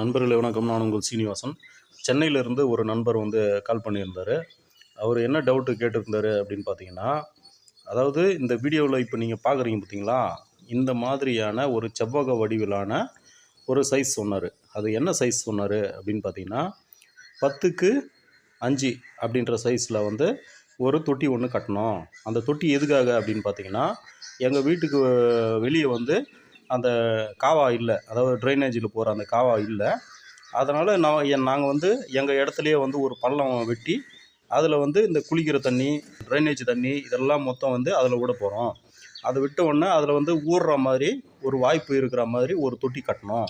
நண்பர்களே வணக்கம். நான் உங்கள் சீனிவாசன். சென்னையிலேருந்து ஒரு நண்பர் வந்து கால் பண்ணியிருந்தார். அவர் என்ன டவுட்டு கேட்டிருந்தார் அப்படின்னு பார்த்தீங்கன்னா அதாவது இந்த வீடியோவில் இப்போ நீங்கள் பார்க்குறீங்க பார்த்தீங்களா? இந்த மாதிரியான ஒரு செவ்வக வடிவிலான ஒரு சைஸ் சொன்னார். அது என்ன சைஸ் சொன்னார் அப்படின்னு பார்த்தீங்கன்னா பத்துக்கு அஞ்சு அப்படின்ற சைஸில் வந்து ஒரு தொட்டி ஒன்று கட்டணும். அந்த தொட்டி எதுக்காக அப்படின்னு பார்த்தீங்கன்னா எங்கள் வீட்டுக்கு வெளியே வந்து அந்த காவா இல்லை. அதாவது ட்ரைனேஜில் போகிற அந்த காவா இல்லை. அதனால் நான் என் நாங்கள் வந்து எங்கள் இடத்துலையே வந்து ஒரு பள்ளம் வெட்டி அதில் வந்து இந்த குளிக்கிற தண்ணி ட்ரைனேஜ் தண்ணி இதெல்லாம் மொத்தம் வந்து அதில் விட போகிறோம் அதை விட்ட உடனே அதில் வந்து ஊறுற மாதிரி ஒரு வாய்ப்பு இருக்கிற மாதிரி ஒரு தொட்டி கட்டணும்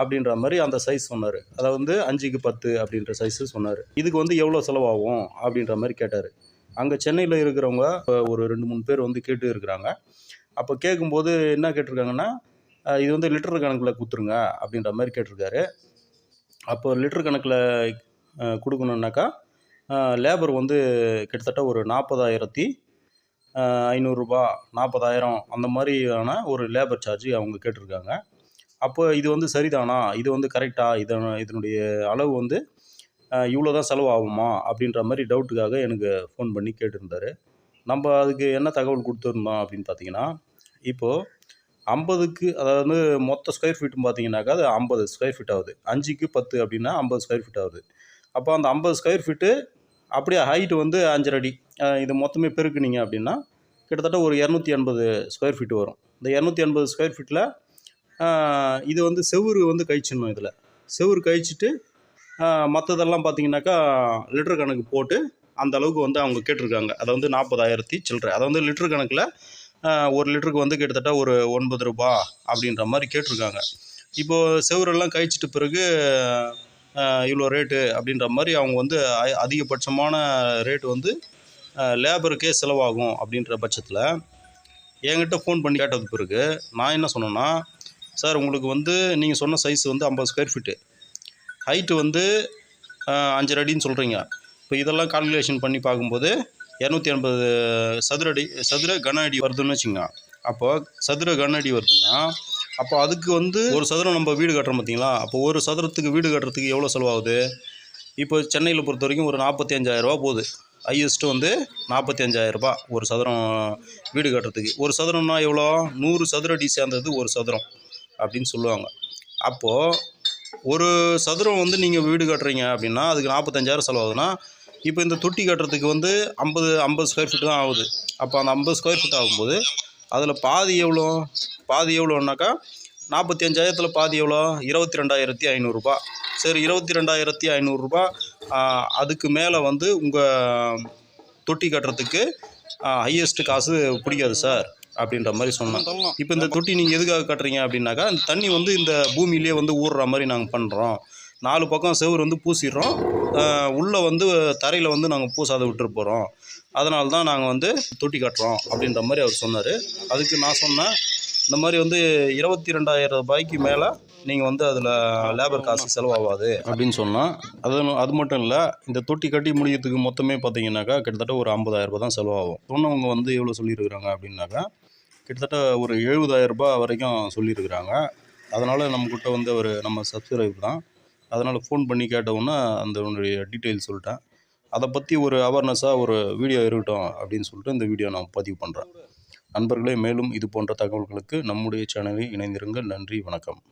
அப்படின்ற மாதிரி அந்த சைஸ் சொன்னார். அதை வந்து அஞ்சுக்கு பத்து அப்படின்ற சைஸு சொன்னார். இதுக்கு வந்து எவ்வளோ செலவாகும் அப்படின்ற மாதிரி கேட்டார். அங்கே சென்னையில் இருக்கிறவங்க ஒரு ரெண்டு மூணு பேர் வந்து கேட்டு இருக்கிறாங்க. அப்போ கேட்கும்போது என்ன கேட்டிருக்காங்கன்னா இது வந்து லிட்டர் கணக்கில் கொடுத்துருங்க அப்படின்ற மாதிரி கேட்டிருக்காரு. அப்போ லிட்டர் கணக்கில் கொடுக்கணுன்னாக்கா லேபர் வந்து கிட்டத்தட்ட ஒரு நாற்பதாயிரத்தி ஐநூறுரூபா நாற்பதாயிரம் அந்த மாதிரியான ஒரு லேபர் சார்ஜ் அவங்க கேட்டிருக்காங்க. அப்போ இது வந்து சரிதானா? இது வந்து கரெக்டாக இதை இதனுடைய அளவு வந்து இவ்வளோ தான் செலவாகுமா? அப்படின்ற மாதிரி டவுட்டுக்காக எனக்கு ஃபோன் பண்ணி கேட்டிருந்தார். நம்ம அதுக்கு என்ன தகவல் கொடுத்துருந்தோம் அப்படின்னு பார்த்தீங்கன்னா இப்போது ஐம்பதுக்கு அதாவது மொத்த ஸ்கொயர் ஃபீட்னு பார்த்தீங்கன்னாக்கா அது ஐம்பது ஸ்கொயர் ஃபீட் ஆகுது. அஞ்சுக்கு பத்து அப்படின்னா ஐம்பது ஸ்கொயர் ஃபீட் ஆகுது. அப்போ அந்த ஐம்பது ஸ்கொயர் ஃபீட்டு அப்படியே ஹைட்டு வந்து அஞ்சரை அடி. இது மொத்தமே பெருக்குனீங்க அப்படின்னா கிட்டத்தட்ட ஒரு இரநூத்தி எண்பது ஸ்கொயர் ஃபீட் வரும். இந்த இரநூத்தி எண்பது ஸ்கொயர் ஃபீட்டில் இது வந்து செவுறு வந்து கழிச்சிடணும் இதில். செவுறு கழிச்சிட்டு மற்றதெல்லாம் பார்த்தீங்கன்னாக்கா லிட்டர் கணக்கு போட்டு அந்த அளவுக்கு வந்து அவங்க கேட்டிருக்காங்க. அதை வந்து நாற்பதாயிரத்தி சில்லறை. அதை வந்து லிட்டர் கணக்கில் ஒரு லிட்டருக்கு வந்து கிட்டத்தட்ட ஒரு ஒன்பது ரூபா அப்படின்ற மாதிரி கேட்டிருக்காங்க. இப்போது செவரெல்லாம் கழிச்சிட்ட பிறகு இவ்வளோ ரேட்டு அப்படின்ற மாதிரி அவங்க வந்து அதிகபட்சமான ரேட்டு வந்து லேபருக்கே செலவாகும் அப்படின்ற பட்சத்தில் என்கிட்ட ஃபோன் பண்ணி கேட்டது பிறகு நான் என்ன சொன்னேன்னா சார் உங்களுக்கு வந்து நீங்கள் சொன்ன சைஸ் வந்து ஐம்பது ஸ்கொயர் ஃபீட்டு ஹைட்டு வந்து அஞ்சரை அடின்னு சொல்கிறீங்க இப்போ இதெல்லாம் கால்குலேஷன் பண்ணி பார்க்கும்போது இரநூத்தி எண்பது சதுர அடி சதுர கன அடி வருதுன்னு வச்சுங்க அப்போ சதுர கன அடி வருதுன்னா அப்போ அதுக்கு வந்து ஒரு சதுரம் நம்ம வீடு கட்டுறோம் பார்த்தீங்களா? அப்போ ஒரு சதுரத்துக்கு வீடு கட்டுறதுக்கு எவ்வளோ செலவாகுது? இப்போ சென்னையில் பொறுத்த வரைக்கும் ஒரு நாற்பத்தி அஞ்சாயிரரூபா போகுது. ஹையஸ்ட்டு வந்து நாற்பத்தி அஞ்சாயிரரூபா ஒரு சதுரம் வீடு கட்டுறதுக்கு. ஒரு சதுரம்னா எவ்வளோ? நூறு சதுர அடி சேர்ந்தது ஒரு சதுரம் அப்படின்னு சொல்லுவாங்க. அப்போது ஒரு சதுரம் வந்து நீங்கள் வீடு கட்டுறீங்க அப்படின்னா அதுக்கு நாற்பத்தஞ்சாயிரம் செலவாகுதுன்னா இப்போ இந்த தொட்டி கட்டுறதுக்கு வந்து ஐம்பது ஐம்பது ஸ்கொயர் ஃபீட் தான் ஆகுது. அப்போ அந்த ஐம்பது ஸ்கொயர் ஃபீட் ஆகும்போது அதில் பாதி எவ்வளோ? பாதி எவ்வளோனாக்கா நாற்பத்தி அஞ்சாயிரத்தில் பாதி எவ்வளோ? இருபத்தி ரெண்டாயிரத்தி ஐநூறுரூபா சரி இருபத்தி ரெண்டாயிரத்தி ஐநூறுரூபா அதுக்கு மேலே வந்து உங்கள் தொட்டி கட்டுறதுக்கு ஹையஸ்ட்டு காசு பிடிக்காது சார் அப்படின்ற மாதிரி சொன்னேன். இப்போ இந்த தொட்டி நீங்கள் எதுக்காக கட்டுறீங்க அப்படின்னாக்கா இந்த தண்ணி வந்து இந்த பூமியிலே வந்து ஊறுற மாதிரி நாங்கள் பண்ணுறோம் நாலு பக்கம் செவுர் வந்து பூசிடுறோம். உள்ளே வந்து தரையில் வந்து நாங்கள் பூசாத விட்டுட்டு போகிறோம் அதனால தான் நாங்கள் வந்து தொட்டி கட்டுறோம் அப்படின்ற மாதிரி அவர் சொன்னார். அதுக்கு நான் சொன்னேன் இந்த மாதிரி வந்து இருபத்தி ரெண்டாயிரம் ரூபாய்க்கு மேலே நீங்கள் வந்து அதில் லேபர் காசு செலவாகாது அப்படின்னு சொன்னால் அது அது மட்டும் இல்லை இந்த தொட்டி கட்டி முடியறதுக்கு மொத்தமே பார்த்தீங்கன்னாக்கா கிட்டத்தட்ட ஒரு ஐம்பதாயிரரூபா தான் செலவாகும். சொன்னவங்க வந்து எவ்வளோ சொல்லியிருக்கிறாங்க அப்படின்னாக்கா கிட்டத்தட்ட ஒரு எழுபதாயிரரூபா வரைக்கும் சொல்லியிருக்கிறாங்க. அதனால் நம்மக்கிட்ட வந்து அவர் நம்ம சப்ஸ்கிரைப் தான். அதனால் ஃபோன் பண்ணி கேட்டவுடனே அந்த உன்னுடைய டீட்டெயில்ஸ் சொல்லிட்டேன். அதை பற்றி ஒரு அவேர்னஸாக ஒரு வீடியோ இருக்கட்டும் அப்படின்னு சொல்லிட்டு இந்த வீடியோ நான் பதிவு பண்ணுறேன் நண்பர்களே மேலும் இது போன்ற தகவல்களுக்கு நம்முடைய சேனலில் இணைந்திருங்கள். நன்றி வணக்கம்.